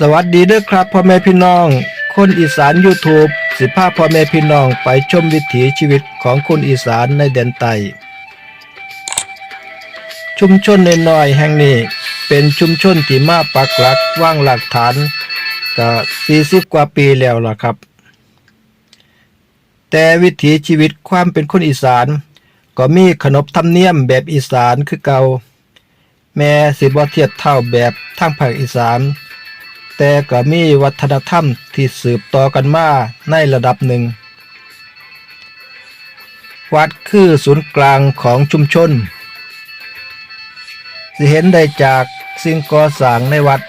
สวัสดีเด้อครับพ่อแม่พี่น้อง คนอีสาน YouTube สิพาพ่อแม่พี่น้องไปชมวิถีชีวิตของคนอีสานในแดนใต้ชุมชนนน้อยแห่งนี้ เป็นชุมชนที่มาปักหลักว่างหลักฐานก็40 กว่าปีแล้วล่ะครับ แต่วิถีชีวิตความเป็นคนอีสาน ก็มีขนบธรรมเนียมแบบอีสานคือเก่าแม้สิบ่เทียบเท่าแบบทางภาคอีสาน แต่ก็มีวัฒนธรรมที่สืบต่อกันมาในระดับหนึ่ง วัดคือศูนย์กลางของชุมชนสิเห็นได้จากสิ่งก่อสร้างในวัด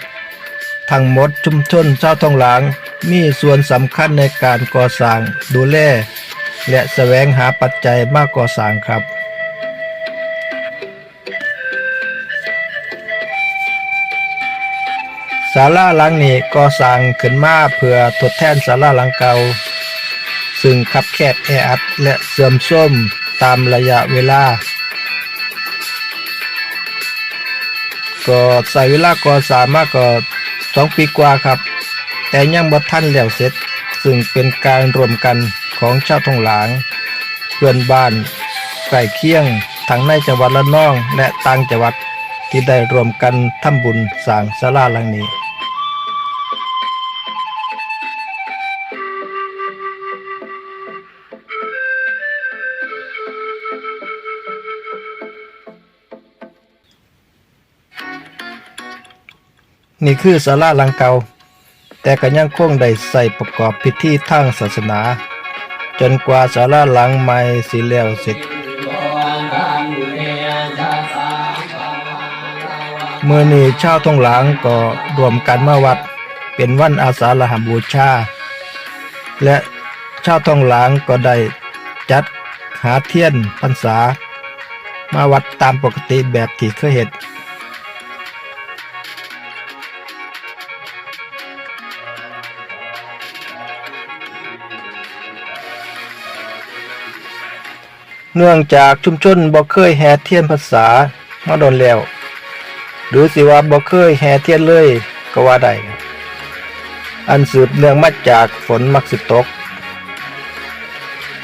ทั้งหมดชุมชนชาวทองหลางมีส่วนสำคัญในการก่อสร้างดูแลและแสวงหาปัจจัยมากก่อสร้างครับ ศาลาหลังนี้ก่อสร้างขึ้นมาเพื่อทดแทนศาลาหลังเก่า ซึ่งคับแคบแออัดและเสื่อมโทรมตามระยะเวลา ก็ใส่เวลาก่อสามากก็สองปีกว่าครับ แต่ยังบ่ทันแล้วเสร็จ ซึ่งเป็นการรวมกันของชาวทองหลาง เพื่อนบ้านใกล้เคียงทั้งในจังหวัดละนองและต่างจังหวัดที่ได้รวมกันทำบุญสร้างศาลาหลังนี้ นี่คือศาลาหลังเก่า แต่ก็ยังคงได้ใส่ประกอบพิธีทางศาสนา จนกว่าศาลาหลังใหม่สิแล้วเสร็จเมื่อนี้ชาวทองหลางก็รวมกันมาวัดเป็นวันอาสาฬหบูชา และชาวทองหลางก็ได้จัดหาเทียนพรรษา มาวัดตามปกติแบบที่เคยเห็น เนื่องจากชุมชนบ่เคยแห่เทียนพรรษามาโดนแล้ว หรือสิว่าบ่เคยแห่เทียนเลยก็ว่าได้อันสืบเนื่องมาจากฝนมักสิตก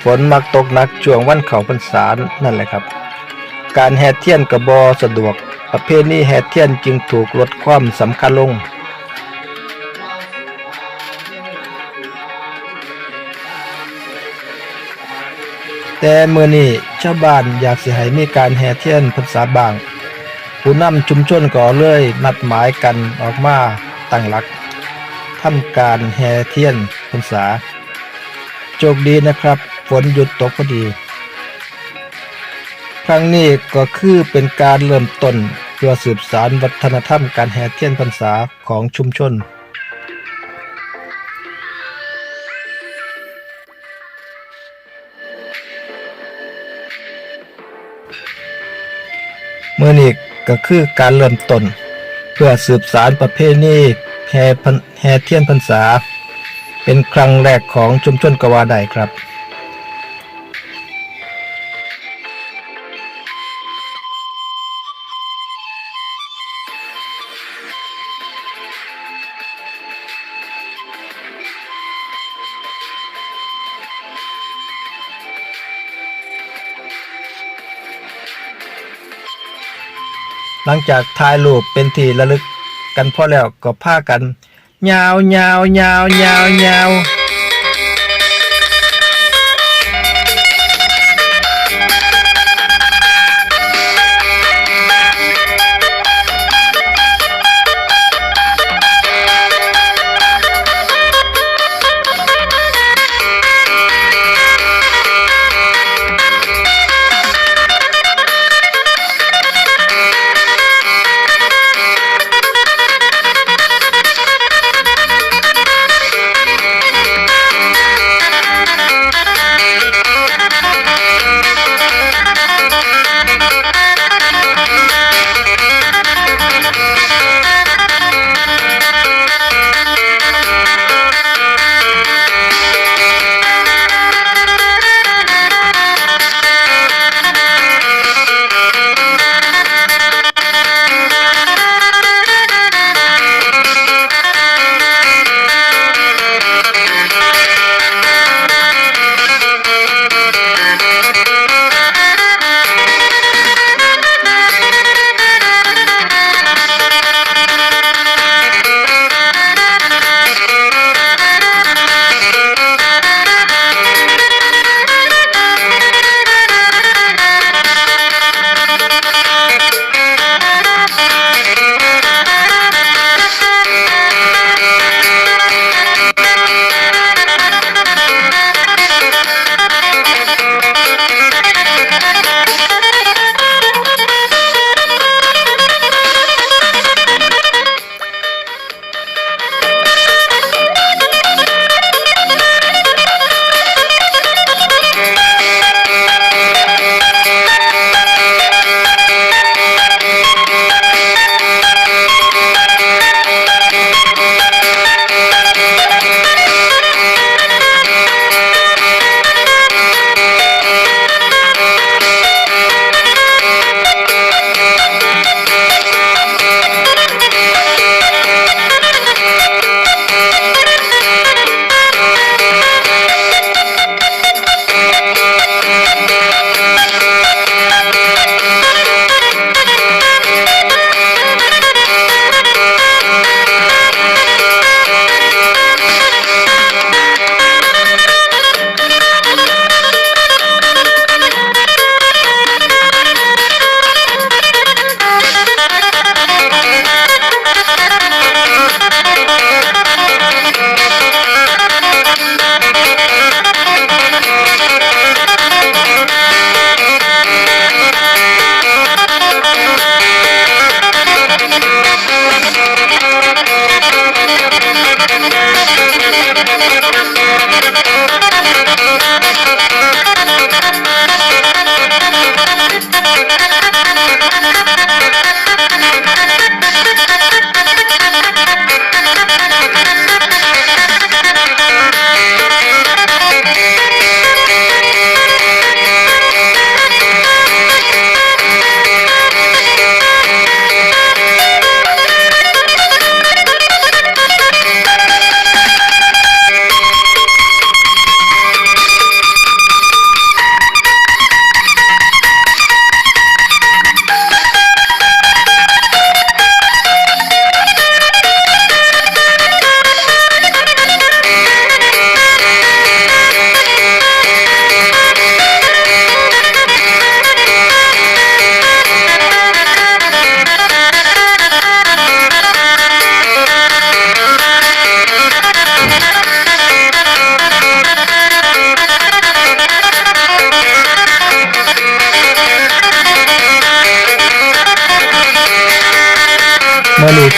ฝนมักตกหนักช่วงวันเขาพรรษานั่นแหละครับ การแห่เทียนก็บ่สะดวก ประเภทนี้แห่เทียนจึงถูกลดความสำคัญลง แต่เมื่อนี้ชาวบ้านอยากสิให้มีการแห่เทียนพรรษาบาง ผู้นำชุมชนก็เลยนัดหมายกันออกมาตั้งหลักทำการแห่เทียนพรรษาโชคดีนะครับ ฝนหยุดตกพอดี ครั้งนี้ก็คือเป็นการเริ่มต้นเพื่อสืบสารวัฒนธรรมการแห่เทียนพรรษาของชุมชน มื่อนี้ก็คือการเริ่มต้น เพื่อสืบสารประเพณีแห่พรรแห่เทียนพรรษา เป็นครั้งแรกของชุมชนกวาไดครับ หลังจากถ่ายรูปเป็นที่ระลึกกันพอแล้วก็พากันยาวยาวยาวยาวยาว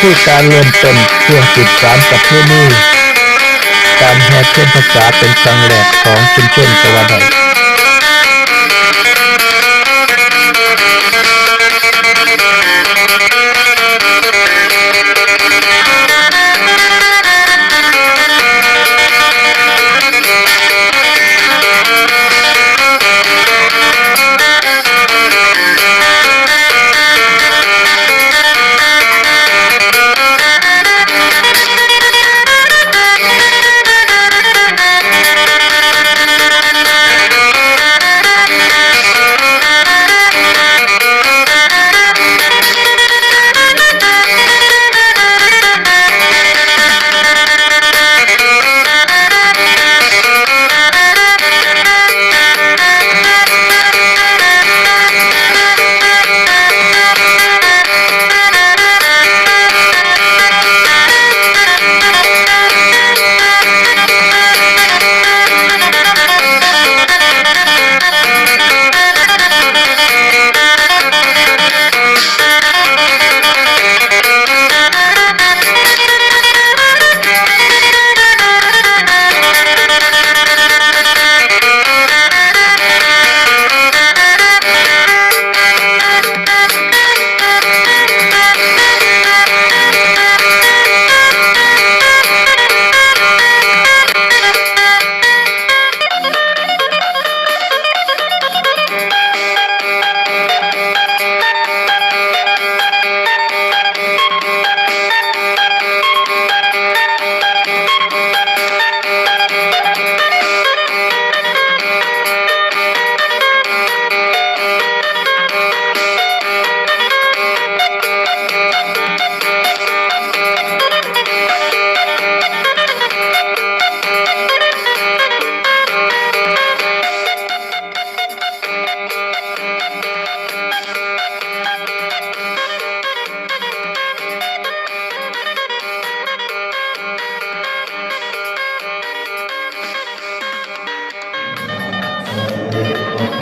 คือการเริ่มต้นเรื่องสืบสารประเพณีการแห่เทียนภาษาเป็นครั้งแรกของชุมชนตะวันออก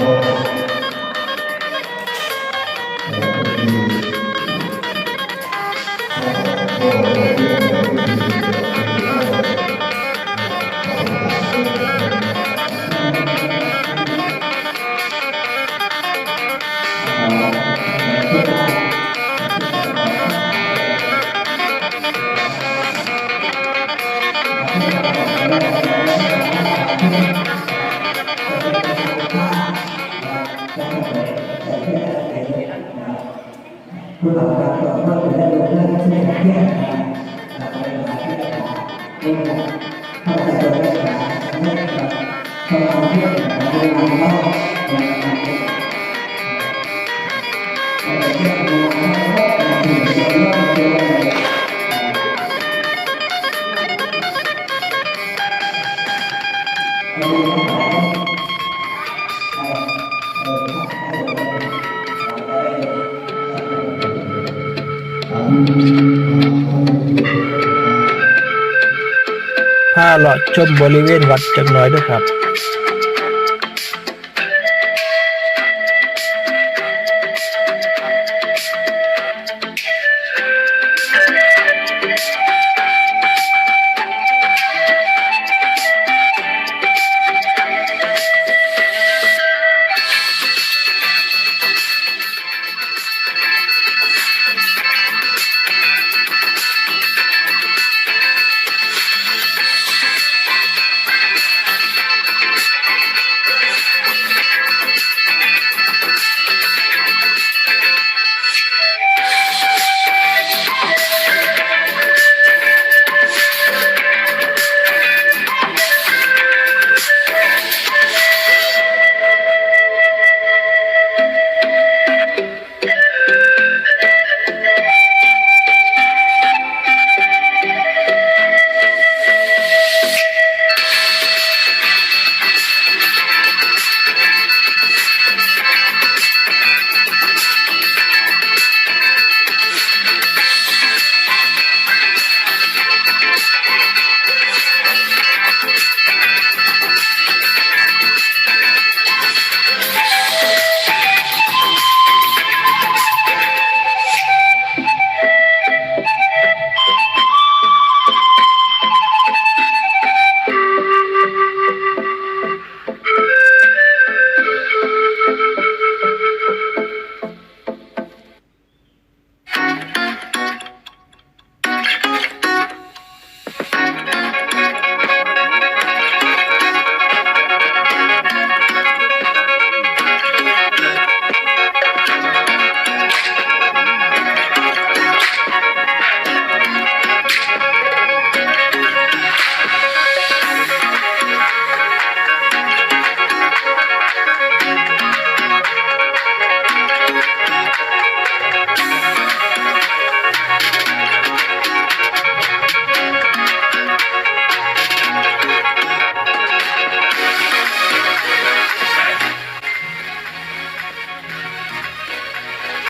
พาะชมบริเวณวัดจังน้อยด้วยครับ